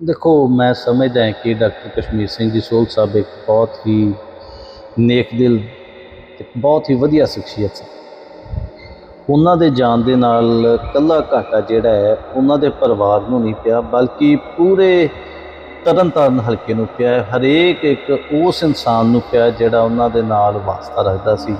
ਦੇਖੋ, ਮੈਂ ਸਮਝਦਾ ਹਾਂ ਕਿ ਡਾਕਟਰ ਕਸ਼ਮੀਰ ਸਿੰਘ ਜੀ ਸੋਲ ਸਾਹਿਬ ਇੱਕ ਬਹੁਤ ਹੀ ਨੇਕ ਦਿਲ ਤੇ ਬਹੁਤ ਹੀ ਵਧੀਆ ਸ਼ਖਸੀਅਤ ਸੀ ਉਹਨਾਂ ਦੇ ਜਾਣ ਦੇ ਨਾਲ ਕੱਲਾ ਘਾਟਾ ਜਿਹੜਾ ਹੈ, ਉਹਨਾਂ ਦੇ ਪਰਿਵਾਰ ਨੂੰ ਨਹੀਂ ਪਿਆ, ਬਲਕਿ ਪੂਰੇ ਤਰਨਤਾਰਨ ਹਲਕੇ ਨੂੰ ਪਿਆ ਹਰੇਕ ਇੱਕ ਉਸ ਇਨਸਾਨ ਨੂੰ ਪਿਆ ਜਿਹੜਾ ਉਹਨਾਂ ਦੇ ਨਾਲ ਵਾਸਤਾ ਰੱਖਦਾ ਸੀ।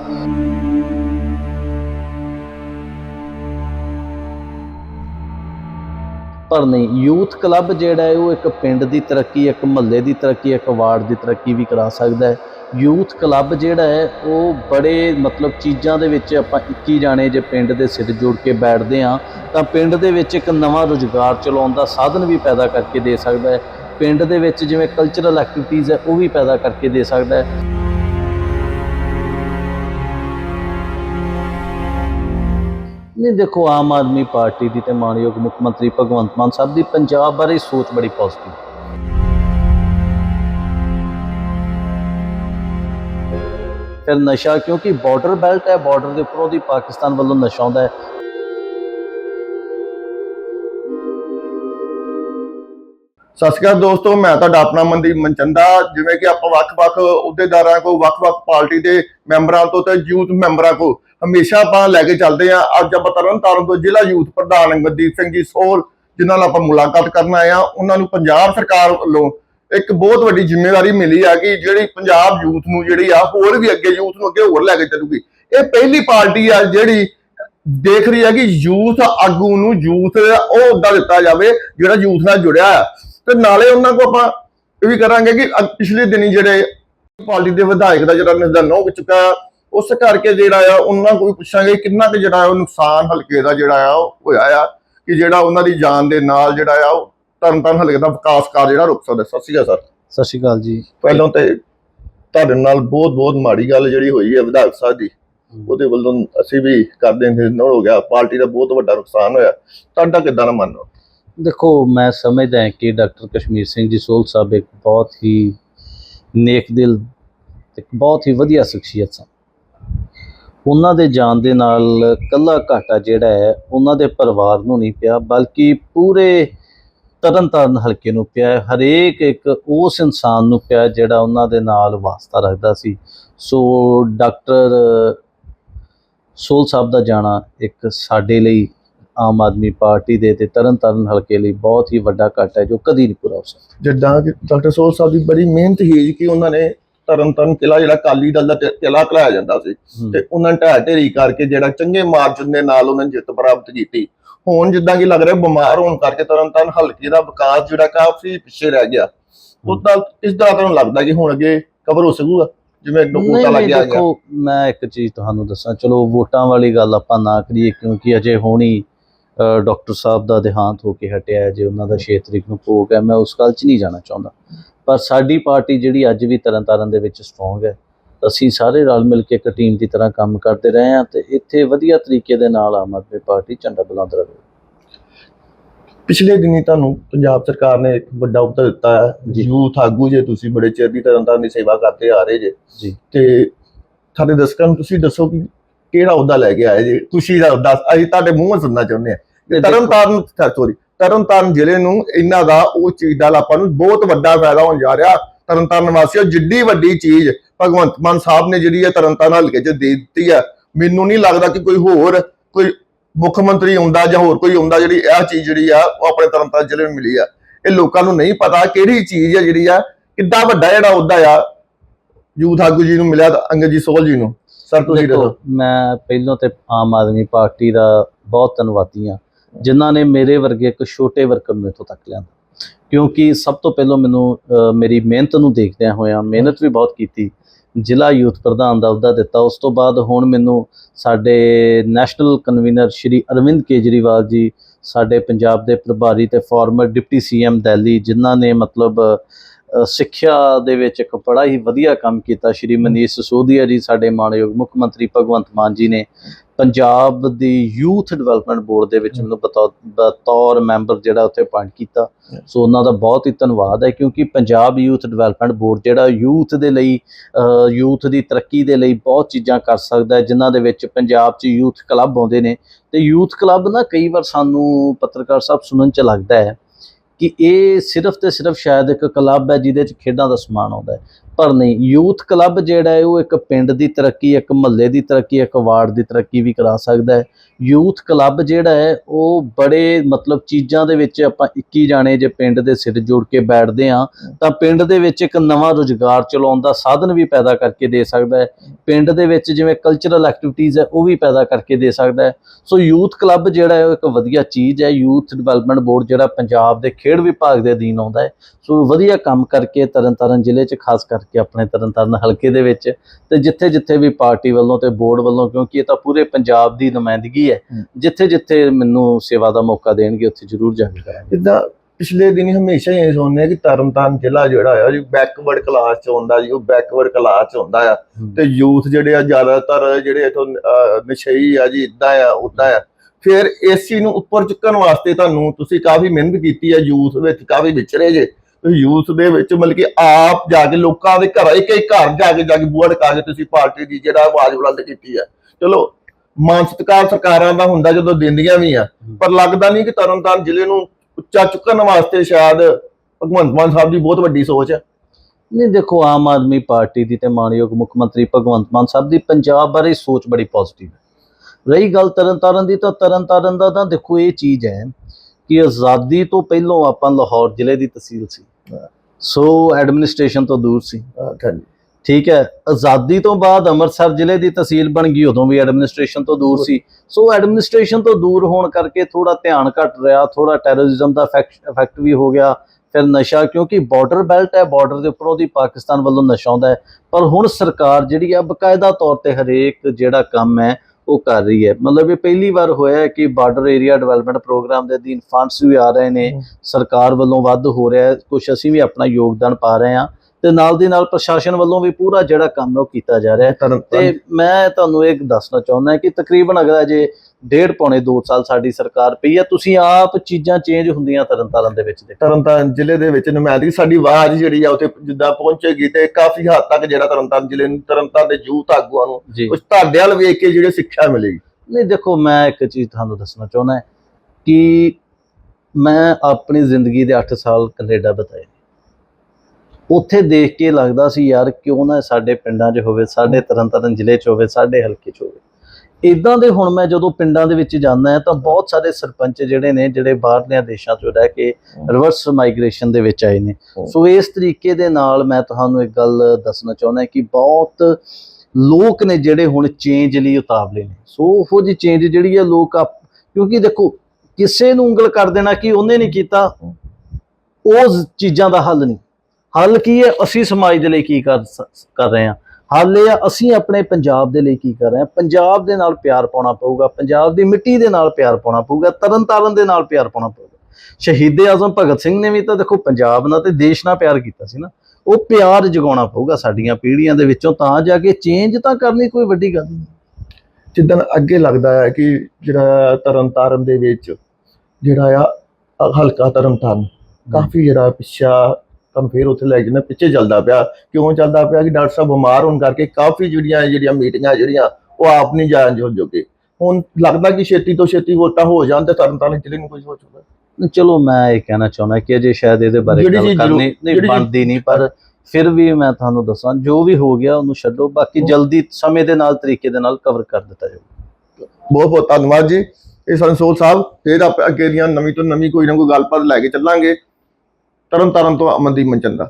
ਪਰ ਨਹੀਂ, ਯੂਥ ਕਲੱਬ ਜਿਹੜਾ ਹੈ ਉਹ ਇੱਕ ਪਿੰਡ ਦੀ ਤਰੱਕੀ, ਇੱਕ ਮਹੱਲੇ ਦੀ ਤਰੱਕੀ, ਇੱਕ ਵਾਰਡ ਦੀ ਤਰੱਕੀ ਵੀ ਕਰਾ ਸਕਦਾ ਹੈ। ਯੂਥ ਕਲੱਬ ਜਿਹੜਾ ਹੈ, ਉਹ ਬੜੇ ਮਤਲਬ ਚੀਜ਼ਾਂ ਦੇ ਵਿੱਚ ਆਪਾਂ 21 ਜਾਣੇ ਜੇ ਪਿੰਡ ਦੇ ਸਿਰ ਜੋੜ ਕੇ ਬੈਠਦੇ ਆ ਤਾਂ ਪਿੰਡ ਦੇ ਵਿੱਚ ਇੱਕ ਨਵਾਂ ਰੁਜ਼ਗਾਰ ਚਲਾਉਣ ਦਾ ਸਾਧਨ ਵੀ ਪੈਦਾ ਕਰਕੇ ਦੇ ਸਕਦਾ ਹੈ। ਪਿੰਡ ਦੇ ਵਿੱਚ ਜਿਵੇਂ ਕਲਚਰਲ ਐਕਟੀਵਿਟੀਜ਼ ਹੈ, ਉਹ ਵੀ ਪੈਦਾ ਕਰਕੇ ਦੇ ਸਕਦਾ ਹੈ। ਨਹੀਂ, ਦੇਖੋ, ਆਮ ਆਦਮੀ ਪਾਰਟੀ ਦੀ ਤੇ ਮਾਨਯੋਗ ਮੁੱਖ ਮੰਤਰੀ ਭਗਵੰਤ ਮਾਨ ਸਾਹਿਬ ਦੀ ਪੰਜਾਬ ਬਾਰੇ ਸੋਚ ਬੜੀ ਪੋਜ਼ਿਟਿਵ ਫਿਰ ਨਸ਼ਾ, ਕਿਉਂਕਿ ਬਾਰਡਰ ਬੈਲਟ ਹੈ ਬਾਰਡਰ ਦੇ ਉੱਪਰੋਂ ਦੀ ਪਾਕਿਸਤਾਨ ਵੱਲੋਂ ਨਸ਼ਾ ਆਉਂਦਾ ਹੈ। ਸਤਿ ਸ਼੍ਰੀ ਅਕਾਲ ਦੋਸਤੋ, ਮੈਂ ਤੁਹਾਡਾ ਆਪਣਾ ਮਨਦੀਪ ਮਨਚੰਦਾ। ਜਿਵੇਂ ਕਿ ਆਪਾਂ ਵੱਖ-ਵੱਖ ਅਹੁਦੇਦਾਰਾਂ ਕੋ ਵੱਖ-ਵੱਖ ਪਾਰਟੀ ਦੇ ਮੈਂਬਰਾਂ ਤੋਂ ਤੇ ਯੂਥ ਮੈਂਬਰਾਂ ਕੋ ਹਮੇਸ਼ਾ ਆਪਾਂ ਲੈ ਕੇ ਚੱਲਦੇ ਆਂ ਅੱਜ ਆਪਾਂ ਤਰਨ ਤਾਰਨ ਤੋਂ ਜ਼ਿਲ੍ਹਾ ਯੂਥ ਪ੍ਰਧਾਨ ਅੰਗਦੀਪ ਸਿੰਘ ਜੀ ਸੋਲ, ਜਿਨ੍ਹਾਂ ਨਾਲ ਆਪਾਂ ਮੁਲਾਕਾਤ ਕਰਨ ਆਏ ਆ ਉਹਨਾਂ ਨੂੰ ਪੰਜਾਬ ਸਰਕਾਰ ਵੱਲੋਂ ਇੱਕ ਬਹੁਤ ਵੱਡੀ ਜ਼ਿੰਮੇਵਾਰੀ ਮਿਲੀ ਆ ਕਿ ਜਿਹੜੀ ਪੰਜਾਬ ਯੂਥ ਨੂੰ ਜਿਹੜੀ ਆ, ਹੋਰ ਵੀ ਅੱਗੇ ਯੂਥ ਨੂੰ ਅੱਗੇ ਹੋਰ ਲੈ ਕੇ ਚੱਲੂਗੀ। ਇਹ ਪਹਿਲੀ ਪਾਰਟੀ ਆ ਜਿਹੜੀ ਦੇਖ ਰਹੀ ਹੈ ਕਿ ਯੂਥ ਆਗੂ ਨੂੰ ਯੂਥ ਉਹ ਅਹੁਦਾ ਦਿੱਤਾ ਜਾਵੇ, ਜਿਹੜਾ ਯੂਥ ਨਾਲ ਜੁੜਿਆ ਹੈ ਤੇ ਨਾਲੇ ਉਹਨਾਂ ਕੋ ਆਪਾਂ ਇਹ ਵੀ ਕਰਾਂਗੇ ਕਿ ਪਿਛਲੇ ਦਿਨੀ ਜਿਹੜੇ ਪਾਰਟੀ ਦੇ ਵਿਧਾਇਕ ਦਾ ਜਿਹੜਾ ਨਿਧਨ ਹੋ ਚੁੱਕਾ ਉਸ ਕਰਕੇ ਜਿਹੜਾ ਆ ਉਹਨਾਂ ਵੀ ਪੁੱਛਾਂਗੇ ਕਿੰਨਾ ਕੁ ਜਿਹੜਾ ਉਹ ਨੁਕਸਾਨ ਹਲਕੇ ਦਾ ਜਿਹੜਾ ਆ ਉਹ ਹੋਇਆ ਆ ਕਿ ਜਿਹੜਾ ਉਹਨਾਂ ਦੀ ਜਾਨ ਦੇ ਨਾਲ ਜਿਹੜਾ ਆ ਉਹ ਤਰਨਤਾਰਨ ਹਲਕੇ ਦਾ ਵਿਕਾਸ ਕਾਰ ਜਿਹੜਾ ਰੁਕ ਸਕਦਾ। ਸਤਿ ਸ਼੍ਰੀ ਅਕਾਲ ਸਰ। ਸਤਿ ਸ਼੍ਰੀ ਅਕਾਲ ਜੀ। ਪਹਿਲਾਂ ਤੇ ਤੁਹਾਡੇ ਨਾਲ ਬਹੁਤ ਬਹੁਤ ਮਾੜੀ ਗੱਲ ਜਿਹੜੀ ਹੋਈ ਹੈ ਵਿਧਾਇਕ ਸਾਹਿਬ ਦੀ ਉਹਦੇ ਵੱਲੋਂ ਅਸੀਂ ਵੀ ਕਰਦੇ ਹਾਂ ਨਿਰਣय ਹੋ ਗਿਆ ਪਾਰਟੀ ਦਾ ਬਹੁਤ ਵੱਡਾ ਨੁਕਸਾਨ ਹੋਇਆ। ਤੁਹਾਡਾ ਕਿੱਦਾਂ ਦਾ ਮੰਨੋ ਦੇਖੋ, ਮੈਂ ਸਮਝਦਾ ਹਾਂ ਕਿ ਡਾਕਟਰ ਕਸ਼ਮੀਰ ਸਿੰਘ ਜੀ ਸੋਲ ਸਾਹਿਬ ਇੱਕ ਬਹੁਤ ਹੀ ਨੇਕ ਦਿਲ ਤੇ ਬਹੁਤ ਹੀ ਵਧੀਆ ਸ਼ਖਸੀਅਤ ਸਨ। ਉਹਨਾਂ ਦੇ ਜਾਣ ਦੇ ਨਾਲ ਕੱਲਾ ਘਾਟਾ ਜਿਹੜਾ ਹੈ, ਉਹਨਾਂ ਦੇ ਪਰਿਵਾਰ ਨੂੰ ਨਹੀਂ ਪਿਆ, ਬਲਕਿ ਪੂਰੇ ਤਰਨਤਾਰਨ ਹਲਕੇ ਨੂੰ ਪਿਆ ਹਰੇਕ ਇੱਕ ਉਸ ਇਨਸਾਨ ਨੂੰ ਪਿਆ ਜਿਹੜਾ ਉਹਨਾਂ ਦੇ ਨਾਲ ਵਾਸਤਾ ਰੱਖਦਾ ਸੀ। ਸੋ ਡਾਕਟਰ ਸੋਲ ਸਾਹਿਬ ਦਾ ਜਾਣਾ ਇੱਕ ਸਾਡੇ ਲਈ ਆਮ ਆਦਮੀ ਪਾਰਟੀ ਦੇ ਤੇ ਤਰਨਤਾਰਨ ਹਲਕੇ ਲਈ ਬਹੁਤ ਹੀ ਵੱਡਾ ਘਾਟਾ ਹੈ ਜੋ ਕਦੀ ਨਹੀਂ ਪੂਰਾ ਹੋ ਸਕਦਾ। ਜਿੱਦਾਂ ਕਿ ਡਾਕਟਰ ਸੋਲ ਸਾਹਿਬ ਦੀ ਬੜੀ ਮਿਹਨਤ ਹੀ ਕਿ ਉਹਨਾਂ ਨੇ ਤਰਨਤਾਰਨ ਕਿਲਾ ਜਿਹੜਾ ਕਾਲੀ ਦਲ ਦਾ ਕਿਲਾ ਕਰਾਇਆ ਜਾਂਦਾ ਸੀ ਤੇ ਉਹਨਾਂ ਢਾਹ ਢੇਰੀ ਕਰਕੇ ਜਿਹੜਾ ਚੰਗੇ ਮਾਰਜਨ ਦੇ ਨਾਲ ਉਹਨਾਂ ਨੇ ਜਿੱਤ ਪ੍ਰਾਪਤ ਕੀਤੀ। ਹੁਣ ਜਿੱਦਾਂ ਕਿ ਲੱਗ ਰਿਹਾ ਬਿਮਾਰ ਹੋਣ ਕਰਕੇ ਤਰਨਤਾਰਨ ਹਲਕੇ ਦਾ ਵਿਕਾਸ ਜਿਹੜਾ ਕਾਫੀ ਪਿੱਛੇ ਰਹਿ ਗਿਆ। ਉਹਦਾ ਇਸ ਦਾ ਤੁਹਾਨੂੰ ਲੱਗਦਾ ਕਿ ਹੁਣ ਅੱਗੇ ਕਵਰ ਹੋ ਸਕੂਗਾ? ਜਿਵੇਂ ਨਹੀਂ ਲੱਗਿਆ ਗਿਆ ਦੇਖੋ ਮੈਂ ਇੱਕ ਚੀਜ਼ ਤੁਹਾਨੂੰ ਦੱਸਾਂ ਚਲੋ ਵੋਟਾਂ ਵਾਲੀ ਗੱਲ ਆਪਾਂ ਨਾ ਕਰੀਏ ਕਿਉਂਕਿ ਅਜੇ ਹੋਣੀ ਡਾਕਟਰ ਸਾਹਿਬ ਦਾ ਦੇਹਾਂਤ ਹੋ ਕੇ ਹਟਿਆ ਜੇ ਉਹਨਾਂ ਦਾ 6 ਤਰੀਕ ਨੂੰ ਭੋਗ ਹੈ ਮੈਂ ਉਸ ਗੱਲ 'ਚ ਨਹੀਂ ਜਾਣਾ ਚਾਹੁੰਦਾ। ਪਰ ਸਾਡੀ ਪਾਰਟੀ ਜਿਹੜੀ ਅੱਜ ਵੀ ਤਰਨਤਾਰਨ ਦੇ ਵਿੱਚ ਸਟਰੋਂਗ ਹੈ ਅਸੀਂ ਸਾਰੇ ਰਲ ਮਿਲ ਕੇ ਇੱਕ ਟੀਮ ਦੀ ਤਰ੍ਹਾਂ ਕੰਮ ਕਰਦੇ ਰਹੇ ਹਾਂ ਤੇ ਇੱਥੇ ਵਧੀਆ ਤਰੀਕੇ ਦੇ ਨਾਲ ਆਮ ਆਦਮੀ ਪਾਰਟੀ ਝੰਡਾ ਬੁਲੰਦ ਰਹੇ। ਪਿਛਲੇ ਦਿਨੀ ਤੁਹਾਨੂੰ ਪੰਜਾਬ ਸਰਕਾਰ ਨੇ ਇੱਕ ਵੱਡਾ ਉਪਰ ਦਿੱਤਾ ਹੈ। ਯੂਥ ਆਗੂ ਜੇ ਤੁਸੀਂ ਬੜੇ ਚਿਰ ਦੀ ਤਰਨਤਾਰਨ ਦੀ ਸੇਵਾ ਕਰਦੇ ਆ ਰਹੇ ਜੇ। ਜੀ। ਤੇ ਸਾਡੇ ਦਰਸ਼ਕਾਂ ਨੂੰ ਤੁਸੀਂ ਦੱਸੋ ਕਿ ਕਿਹੜਾ ਅਹੁਦਾ ਲੈ ਕੇ ਆਏ ਜੇ? ਖੁਸ਼ੀ ਦਾ ਅਹੁਦਾ। ਅਸੀਂ ਤੁਹਾਡੇ ਮੂੰਹੋਂ ਸੁਣਨਾ ਚਾਹੁੰਦੇ ਆ ਤਰਨਤਾਰਨ ਸੌਰੀ ਤਰਨਤਾਰਨ ਜ਼ਿਲ੍ਹੇ ਨੂੰ ਇਹਨਾਂ ਦਾ ਉਹ ਚੀਜ਼ ਦਾ ਆਪਾਂ ਨੂੰ ਬਹੁਤ ਵੱਡਾ ਫਾਇਦਾ ਹੋਣ ਜਾ ਰਿਹਾ। ਤਰਨਤਾਰਨ ਵਾਸੀਓ ਜਿੱਡੀ ਵੱਡੀ ਚੀਜ਼ ਭਗਵੰਤ ਮਾਨ ਸਾਹਿਬ ਨੇ ਜਿਹੜੀ ਹੈ ਤਰਨਤਾਰਨ ਹਲਕੇ 'ਚ ਦੇ ਦਿੱਤੀ ਹੈ ਮੈਨੂੰ ਨਹੀਂ ਲੱਗਦਾ ਕਿ ਕੋਈ ਹੋਰ ਕੋਈ ਮੁੱਖ ਮੰਤਰੀ ਆਉਂਦਾ ਜਾਂ ਹੋਰ ਕੋਈ ਆਉਂਦਾ ਜਿਹੜੀ ਇਹ ਚੀਜ਼ ਜਿਹੜੀ ਆ ਉਹ ਆਪਣੇ ਤਰਨਤਾਰਨ ਜ਼ਿਲ੍ਹੇ ਨੂੰ ਮਿਲੀ ਆ। ਇਹ ਲੋਕਾਂ ਨੂੰ ਨਹੀਂ ਪਤਾ ਕਿਹੜੀ ਚੀਜ਼ ਹੈ ਜਿਹੜੀ ਆ ਕਿੱਡਾ ਵੱਡਾ ਜਿਹੜਾ ਅਹੁਦਾ ਆ। ਯੂਥ ਆਗੂ ਜੀ ਨੂੰ ਮਿਲਿਆ ਅੰਗਦ ਜੀ ਸੋਹਲ ਜੀ ਨੂੰ। ਸਰ ਤੁਸੀਂ ਦੱਸੋ। ਦੇਖੋ ਮੈਂ ਪਹਿਲਾਂ ਤੇ ਆਮ ਆਦਮੀ ਪਾਰਟੀ ਦਾ ਬਹੁਤ ਧੰਨਵਾਦੀ ਹਾਂ ਜਿਨ੍ਹਾਂ ਨੇ ਮੇਰੇ ਵਰਗੇ ਇੱਕ ਛੋਟੇ ਵਰਕਰ ਨੂੰ ਇੱਥੋਂ ਤੱਕ ਲਿਆਂਦਾ। ਕਿਉਂਕਿ ਸਭ ਤੋਂ ਪਹਿਲਾਂ ਮੈਨੂੰ ਅਹ, ਮੇਰੀ ਮਿਹਨਤ ਨੂੰ ਦੇਖਦਿਆਂ ਹੋਇਆਂ ਮਿਹਨਤ ਵੀ ਬਹੁਤ ਕੀਤੀ ਜ਼ਿਲ੍ਹਾ ਯੂਥ ਪ੍ਰਧਾਨ ਦਾ ਅਹੁਦਾ ਦਿੱਤਾ। ਉਸ ਤੋਂ ਬਾਅਦ ਹੁਣ ਮੈਨੂੰ ਸਾਡੇ ਨੈਸ਼ਨਲ ਕਨਵੀਨਰ ਸ਼੍ਰੀ ਅਰਵਿੰਦ ਕੇਜਰੀਵਾਲ ਜੀ ਸਾਡੇ ਪੰਜਾਬ ਦੇ ਪ੍ਰਭਾਰੀ ਤੇ ਫਾਰਮਰ ਡਿਪਟੀ ਸੀਐਮ ਦਿੱਲੀ ਜਿਨ੍ਹਾਂ ਨੇ ਮਤਲਬ ਸਿੱਖਿਆ ਦੇ ਵਿੱਚ ਇੱਕ ਬੜਾ ਹੀ ਵਧੀਆ ਕੰਮ ਕੀਤਾ ਸ਼੍ਰੀ ਮਨੀਸ਼ ਸਿਸੋਦੀਆ ਜੀ ਸਾਡੇ ਮਾਨਯੋਗ ਮੁੱਖ ਮੰਤਰੀ ਭਗਵੰਤ ਮਾਨ ਜੀ ਨੇ। ਪੰਜਾਬ ਦੀ ਯੂਥ ਡਿਵੈਲਪਮੈਂਟ ਬੋਰਡ ਦੇ ਵਿੱਚ ਮੈਨੂੰ ਬਤੌਰ ਬਤੌਰ ਮੈਂਬਰ ਜਿਹੜਾ ਉੱਥੇ ਅਪਾਇੰਟ ਕੀਤਾ। ਸੋ ਉਹਨਾਂ ਦਾ ਬਹੁਤ ਹੀ ਧੰਨਵਾਦ ਹੈ ਕਿਉਂਕਿ ਪੰਜਾਬ ਯੂਥ ਡਿਵੈਲਪਮੈਂਟ ਬੋਰਡ ਜਿਹੜਾ ਯੂਥ ਦੇ ਲਈ ਯੂਥ ਦੀ ਤਰੱਕੀ ਦੇ ਲਈ ਬਹੁਤ ਚੀਜ਼ਾਂ ਕਰ ਸਕਦਾ ਹੈ ਜਿਨ੍ਹਾਂ ਦੇ ਵਿੱਚ ਪੰਜਾਬ 'ਚ ਯੂਥ ਕਲੱਬ ਆਉਂਦੇ ਨੇ। ਤੇ ਯੂਥ ਕਲੱਬ ਨਾ ਕਈ ਵਾਰ ਸਾਨੂੰ ਪੱਤਰਕਾਰ ਸਾਹਿਬ ਸੁਣਨ 'ਚ ਲੱਗਦਾ ਹੈ ਕਿ ਇਹ ਸਿਰਫ ਤੇ ਸਿਰਫ ਸ਼ਾਇਦ ਇੱਕ ਕਲੱਬ ਹੈ ਜਿਹਦੇ 'ਚ ਖੇਡਾਂ ਦਾ ਸਮਾਨ ਆਉਂਦਾ ਹੈ। ਪਰ ਨਹੀਂ ਯੂਥ ਕਲੱਬ ਜਿਹੜਾ ਹੈ ਉਹ ਇੱਕ ਪਿੰਡ ਦੀ ਤਰੱਕੀ, ਇੱਕ ਮਹੱਲੇ ਦੀ ਤਰੱਕੀ, ਇੱਕ ਵਾਰਡ ਦੀ ਤਰੱਕੀ ਵੀ ਕਰਾ ਸਕਦਾ ਹੈ। ਯੂਥ ਕਲੱਬ ਜਿਹੜਾ ਹੈ ਉਹ ਬੜੇ ਮਤਲਬ ਚੀਜ਼ਾਂ ਦੇ ਵਿੱਚ ਆਪਾਂ 21 ਜਾਣੇ ਜੇ ਪਿੰਡ ਦੇ ਸਿਰ ਜੋੜ ਕੇ ਬੈਠਦੇ ਆ ਤਾਂ ਪਿੰਡ ਦੇ ਵਿੱਚ ਇੱਕ ਨਵਾਂ ਰੁਜ਼ਗਾਰ ਚਲਾਉਣ ਦਾ ਸਾਧਨ ਵੀ ਪੈਦਾ ਕਰਕੇ ਦੇ ਸਕਦਾ ਹੈ। ਪਿੰਡ ਦੇ ਵਿੱਚ ਜਿਵੇਂ ਕਲਚਰਲ ਐਕਟੀਵਿਟੀਜ਼ ਹੈ, ਉਹ ਵੀ ਪੈਦਾ ਕਰਕੇ ਦੇ ਸਕਦਾ ਹੈ। ਸੋ ਯੂਥ ਕਲੱਬ ਜਿਹੜਾ ਹੈ ਉਹ ਇੱਕ ਵਧੀਆ ਚੀਜ਼ ਹੈ। ਯੂਥ ਡਿਵੈਲਪਮੈਂਟ ਬੋਰਡ ਜਿਹੜਾ ਪੰਜਾਬ ਦੇ ਖੇਡ ਵਿਭਾਗ ਦੇ ਅਧੀਨ ਆਉਂਦਾ ਹੈ। ਸੋ ਵਧੀਆ ਕੰਮ ਕਰਕੇ ਤਰਨਤਾਰਨ ਜ਼ਿਲ੍ਹੇ 'ਚ ਖਾਸ ਕਰਕੇ ਆਪਣੇ ਤਰਨਤਾਰਨ ਹਲਕੇ ਦੇ ਵਿੱਚ ਤੇ ਜਿੱਥੇ ਜਿੱਥੇ ਵੀ ਪਾਰਟੀ ਵੱਲੋਂ ਤੇ ਬੋਰਡ ਵੱਲੋਂ ਕਿਉਂਕਿ ਇਹ ਤਾਂ ਪੂਰੇ ਪੰਜਾਬ ਦੀ ਨੁਮਾਇੰਦਗੀ ਹੈ। ਜਿੱਥੇ ਜਿੱਥੇ ਮੈਨੂੰ ਸੇਵਾ ਦਾ ਮੌਕਾ ਦੇਣਗੇ ਉੱਥੇ ਜ਼ਰੂਰ ਜਾ ਕੇ ਕਰਾਂਗੇ ਜਿੱਦਾਂ ਪਿਛਲੇ ਦਿਨੀ ਹਮੇਸ਼ਾ ਹੀ ਇਹ ਸੁਣਦੇ ਆ ਕਿ ਤਰਨਤਾਰਨ ਜ਼ਿਲ੍ਹਾ ਜਿਹੜਾ ਆ ਜੀ ਬੈਕਵਰਡ ਕਲਾਸ ਚ ਹੁੰਦਾ ਜੀ ਉਹ ਬੈਕਵਰਡ ਕਲਾਸ ਚ ਹੁੰਦਾ ਆ। ਤੇ ਯੂਥ ਜਿਹੜੇ ਆ ਜ਼ਿਆਦਾਤਰ ਜਿਹੜੇ ਇਥੋਂ ਨਸ਼ਈ ਆ ਜੀ ਇਦਾਂ ਆ ਉਦਾਂ ਆ। ਫਿਰ ਚੀਜ਼ ਨੂੰ ਉੱਪਰ ਚੁੱਕਣ ਵਾਸਤੇ ਤੁਹਾਨੂੰ ਤੁਸੀਂ ਕਾਫੀ ਮਿਹਨਤ ਕੀਤੀ ਹੈ ਯੂਥ ਵਿੱਚ ਕਾਫੀ ਵਿਚਰੇ ਜੇ। ਯੂਥ ਦੇ ਵਿੱਚ ਮਤਲਬ ਕਿ ਆਪ ਜਾ ਕੇ ਲੋਕਾਂ ਦੇ ਘਰ, ਇੱਕ ਇੱਕ ਘਰ ਜਾ ਕੇ ਜਾ ਕੇ ਬੂਹਾ ਟਕਾ ਕੇ ਤੁਸੀਂ ਪਾਰਟੀ ਦੀ ਜਿਹੜਾ ਆਵਾਜ਼ ਬੁਲੰਦ ਕੀਤੀ ਹੈ। ਚਲੋ ਮਾਨ ਸਤਿਕਾਰ ਸਰਕਾਰਾਂ ਦਾ ਹੁੰਦਾ ਜਦੋਂ ਦਿੰਦੀਆਂ ਵੀ ਆ, ਪਰ ਲੱਗਦਾ ਨਹੀਂ ਕਿ ਤਰਨਤਾਰਨ ਜ਼ਿਲ੍ਹੇ ਨੂੰ ਉੱਚਾ ਚੁੱਕਣ ਵਾਸਤੇ ਸ਼ਾਇਦ ਭਗਵੰਤ ਮਾਨ ਸਾਹਿਬ ਦੀ ਬਹੁਤ ਵੱਡੀ ਸੋਚ ਹੈ। ਨਹੀਂ, ਦੇਖੋ, ਆਮ ਆਦਮੀ ਪਾਰਟੀ ਦੀ ਤੇ ਮਾਨਯੋਗ ਮੁੱਖ ਮੰਤਰੀ ਭਗਵੰਤ ਮਾਨ ਸਾਹਿਬ ਦੀ ਪੰਜਾਬ ਬਾਰੇ ਸੋਚ ਬੜੀ ਪੋਜ਼ਿਟਿਵ ਹੈ। ਰਹੀ ਗੱਲ ਤਰਨਤਾਰਨ ਦੀ ਤਾਂ ਤਰਨਤਾਰਨ ਦਾ ਤਾਂ ਦੇਖੋ, ਇਹ ਚੀਜ਼ ਹੈ ਕਿ ਆਜ਼ਾਦੀ ਤੋਂ ਪਹਿਲਾਂ ਆਪਾਂ ਲਾਹੌਰ ਜ਼ਿਲ੍ਹੇ ਦੀ ਤਹਿਸੀਲ ਸੀ। ਸੋ ਐਡਮਿਨਿਸਟ੍ਰੇਸ਼ਨ ਤੋਂ ਦੂਰ ਸੀ। ਠੀਕ ਹੈ ਆਜ਼ਾਦੀ ਤੋਂ ਬਾਅਦ ਅੰਮ੍ਰਿਤਸਰ ਜ਼ਿਲ੍ਹੇ ਦੀ ਤਹਿਸੀਲ ਬਣ ਗਈ ਉਦੋਂ ਵੀ ਐਡਮਿਨਿਸਟ੍ਰੇਸ਼ਨ ਤੋਂ ਦੂਰ ਸੀ। ਸੋ ਐਡਮਿਨਿਸਟ੍ਰੇਸ਼ਨ ਤੋਂ ਦੂਰ ਹੋਣ ਕਰਕੇ ਥੋੜਾ ਧਿਆਨ ਘਟ ਰਿਹਾ ਥੋੜਾ ਟੈਰਰਿਜ਼ਮ ਦਾ ਇਫੈਕਟ ਵੀ ਹੋ ਗਿਆ। ਫਿਰ ਨਸ਼ਾ ਕਿਉਂਕਿ ਬਾਰਡਰ ਬੈਲਟ ਹੈ ਬਾਰਡਰ ਦੇ ਉੱਪਰੋਂ ਦੀ ਪਾਕਿਸਤਾਨ ਵੱਲੋਂ ਨਸ਼ਾ ਆਉਂਦਾ ਹੈ। ਪਰ ਹੁਣ ਸਰਕਾਰ ਜਿਹੜੀ ਹੈ ਬਕਾਇਦਾ ਤੌਰ ਤੇ ਹਰੇਕ ਜਿਹੜਾ ਕੰਮ ਹੈ ਉਹ ਕਰ ਰਹੀ ਹੈ। ਮਤਲਬ ਇਹ ਪਹਿਲੀ ਵਾਰ ਹੋਇਆ ਹੈ ਕਿ ਬਾਰਡਰ ਏਰੀਆ ਡਿਵੈਲਪਮੈਂਟ ਪ੍ਰੋਗਰਾਮ ਦੇ ਅਧੀਨ ਫੰਡਸ ਵੀ ਆ ਰਹੇ ਨੇ। ਸਰਕਾਰ ਵੱਲੋਂ ਵੱਧ ਹੋ ਰਿਹਾ ਹੈ। ਕੁਝ ਅਸੀਂ ਵੀ ਆਪਣਾ ਯੋਗਦਾਨ ਪਾ ਰਹੇ ਹਾਂ। ਤੇ ਨਾਲ ਦੀ ਨਾਲ ਪ੍ਰਸ਼ਾਸਨ ਵੱਲੋਂ ਵੀ ਪੂਰਾ ਜਿਹੜਾ ਕੰਮ ਉਹ ਕੀਤਾ ਜਾ ਰਿਹਾ ਹੈ। ਤੇ ਮੈਂ ਤੁਹਾਨੂੰ ਇਹ ਦੱਸਣਾ ਚਾਹੁੰਦਾ ਕਿ ਤਕਰੀਬਨ ਅਗਲਾ ਜੇ ਡੇਢ ਪੌਣੇ 2 ਸਾਲ ਸਾਡੀ ਸਰਕਾਰ ਪਈ ਹੈ ਤੁਸੀਂ ਆਪ ਚੀਜ਼ਾਂ ਚੇਂਜ ਹੁੰਦੀਆਂ ਤਰਨਤਾਰਨ ਦੇ ਵਿੱਚ ਤਰਨਤਾਰਨ ਜ਼ਿਲ੍ਹੇ ਦੇ ਵਿੱਚ ਨੁਮਾਇੰਦਗੀ ਸਾਡੀ ਆਵਾਜ਼ ਜਿਹੜੀ ਆ ਉੱਥੇ ਜਿੱਦਾਂ ਪਹੁੰਚੇਗੀ ਤੇ ਕਾਫੀ ਹੱਦ ਤੱਕ ਜਿਹੜਾ ਤਰਨਤਾਰਨ ਜ਼ਿਲ੍ਹੇ ਨੂੰ ਤਰਨਤਾਰਨ ਦੇ ਯੂਥ ਆਗੂਆਂ ਨੂੰ ਉਸ ਤੁਹਾਡੇ ਵੱਲ ਵੇਖ ਕੇ ਜਿਹੜੀ ਸਿੱਖਿਆ ਮਿਲੇਗੀ। ਨਹੀਂ ਦੇਖੋ ਮੈਂ ਇੱਕ ਚੀਜ਼ ਤੁਹਾਨੂੰ ਦੱਸਣਾ ਚਾਹੁੰਦਾ ਕਿ ਮੈਂ ਆਪਣੀ ਜ਼ਿੰਦਗੀ ਦੇ 8 ਸਾਲ ਕੈਨੇਡਾ ਬਿਤਾਏ ਉੱਥੇ ਦੇਖ ਕੇ ਲੱਗਦਾ ਸੀ ਯਾਰ ਕਿਉਂ ਨਾ ਸਾਡੇ ਪਿੰਡਾਂ 'ਚ ਹੋਵੇ ਸਾਡੇ ਤਰਨਤਾਰਨ ਜ਼ਿਲ੍ਹੇ 'ਚ ਹੋਵੇ ਸਾਡੇ ਹਲਕੇ 'ਚ ਹੋਵੇ। ਇਦਾਂ ਦੇ ਹੁਣ ਮੈਂ ਜਦੋਂ ਪਿੰਡਾਂ ਦੇ ਵਿੱਚ ਜਾਂਦਾ ਹਾਂ ਤਾਂ ਬਹੁਤ ਸਾਰੇ ਸਰਪੰਚ ਜਿਹੜੇ ਨੇ ਜਿਹੜੇ ਬਾਹਰਲਿਆਂ ਦੇਸ਼ਾਂ 'ਚੋਂ ਰਹਿ ਕੇ ਰਿਵਰਸ ਮਾਈਗ੍ਰੇਸ਼ਨ ਦੇ ਵਿੱਚ ਆਏ ਨੇ। ਸੋ ਇਸ ਤਰੀਕੇ ਦੇ ਨਾਲ ਮੈਂ ਤੁਹਾਨੂੰ ਇੱਕ ਗੱਲ ਦੱਸਣਾ ਚਾਹੁੰਦਾ ਕਿ ਬਹੁਤ ਲੋਕ ਨੇ ਜਿਹੜੇ ਹੁਣ ਚੇਂਜ ਲਈ ਉਤਾਵਲੇ ਨੇ। ਸੋ ਉਹੋ ਜੀ ਚੇਂਜ ਜਿਹੜੀ ਹੈ ਲੋਕ ਆਪ ਕਿਉਂਕਿ ਦੇਖੋ ਕਿਸੇ ਨੂੰ ਉਂਗਲ ਕਰ ਦੇਣਾ ਕਿ ਉਹਨੇ ਨਹੀਂ ਕੀਤਾ ਉਹ ਚੀਜ਼ਾਂ ਦਾ ਹੱਲ ਨਹੀਂ। ਹੱਲ ਕੀ ਹੈ? ਅਸੀਂ ਸਮਾਜ ਦੇ ਲਈ ਕੀ ਕਰ ਕਰ ਰਹੇ ਹਾਂ? ਹੱਲ ਇਹ ਆ ਅਸੀਂ ਆਪਣੇ ਪੰਜਾਬ ਦੇ ਲਈ ਕੀ ਕਰ ਰਹੇ ਹਾਂ? ਪੰਜਾਬ ਦੇ ਨਾਲ ਪਿਆਰ ਪਾਉਣਾ ਪਊਗਾ। ਪੰਜਾਬ ਦੀ ਮਿੱਟੀ ਦੇ ਨਾਲ ਪਿਆਰ ਪਾਉਣਾ ਪਊਗਾ। ਤਰਨ ਤਾਰਨ ਦੇ ਨਾਲ ਪਿਆਰ ਪਾਉਣਾ ਪਊਗਾ। ਸ਼ਹੀਦ ਆਜ਼ਮ ਭਗਤ ਸਿੰਘ ਨੇ ਵੀ ਤਾਂ ਦੇਖੋ ਪੰਜਾਬ ਨਾਲ ਤੇ ਦੇਸ਼ ਨਾਲ ਪਿਆਰ ਕੀਤਾ ਸੀ ਨਾ। ਉਹ ਪਿਆਰ ਜਗਾਉਣਾ ਪਊਗਾ ਸਾਡੀਆਂ ਪੀੜ੍ਹੀਆਂ ਦੇ ਵਿੱਚੋਂ ਤਾਂ ਜਾ ਕੇ ਚੇਂਜ ਤਾਂ ਕਰਨੀ ਕੋਈ ਵੱਡੀ ਗੱਲ ਨਹੀਂ। ਜਿੱਦਣ ਅੱਗੇ ਲੱਗਦਾ ਹੈ ਕਿ ਜਿਹੜਾ ਤਰਨਤਾਰਨ ਦੇ ਵਿੱਚ ਜਿਹੜਾ ਆ ਹਲਕਾ ਤਰਨਤਾਰਨ ਕਾਫੀ ਜਿਹੜਾ ਪਿੱਛਾ ਤੁਹਾਨੂੰ ਫੇਰ ਉੱਥੇ ਲੈ ਜਾਣਾ ਪਿੱਛੇ ਚੱਲਦਾ ਪਿਆ। ਕਿਉਂ ਚੱਲਦਾ ਪਿਆ ਕਿ ਡਾਕਟਰ ਸਾਹਿਬ ਬਿਮਾਰ ਹੋਣ ਕਰਕੇ ਕਾਫੀ ਜਿਹੜੀਆਂ ਜਿਹੜੀਆਂ ਮੀਟਿੰਗਾਂ ਜਿਹੜੀਆਂ ਉਹ ਆਪ ਨਹੀਂ ਜਾਣ ਜੋ ਜੋਗੇ। ਹੁਣ ਲੱਗਦਾ ਕਿ ਛੇਤੀ ਤੋਂ ਛੇਤੀ ਵੋਟਾਂ ਹੋ ਜਾਣ ਤੇ ਤਰਨਤਾਰਨ ਜ਼ਿਲ੍ਹੇ ਨੂੰ ਕੁਝ ਹੋ ਜਾਊਗਾ। ਚਲੋ ਮੈਂ ਇਹ ਕਹਿਣਾ ਚਾਹੁੰਦਾ ਕਿ ਅਜੇ ਸ਼ਾਇਦ ਇਹਦੇ ਬਾਰੇ ਗੱਲ ਕਰਨੀ ਨਹੀਂ ਬਣਦੀ ਨਹੀਂ ਪਰ ਫਿਰ ਵੀ ਮੈਂ ਤੁਹਾਨੂੰ ਦੱਸਾਂ ਜੋ ਵੀ ਹੋ ਗਿਆ ਉਹਨੂੰ ਛੱਡੋ ਬਾਕੀ ਜਲਦੀ ਸਮੇਂ ਦੇ ਨਾਲ ਤਰੀਕੇ ਦੇ ਨਾਲ ਕਵਰ ਕਰ ਦਿੱਤਾ ਜਾਊਗਾ ਬਹੁਤ ਬਹੁਤ ਧੰਨਵਾਦ ਜੀ। ਇਹ ਸੰਸੋਲ ਸਾਹਿਬ ਫੇਰ ਆਪਾਂ ਅੱਗੇ ਦੀਆਂ ਨਵੀਂ ਤੋਂ ਨਵੀਂ ਕੋਈ ਨਾ ਕੋਈ ਗੱਲਬਾਤ ਲੈ ਕੇ ਚੱਲਾਂਗੇ। ਤਰਨਤਾਰਨ ਤੋਂ ਅਮਨਦੀਪ ਮਨਚੰਦਾ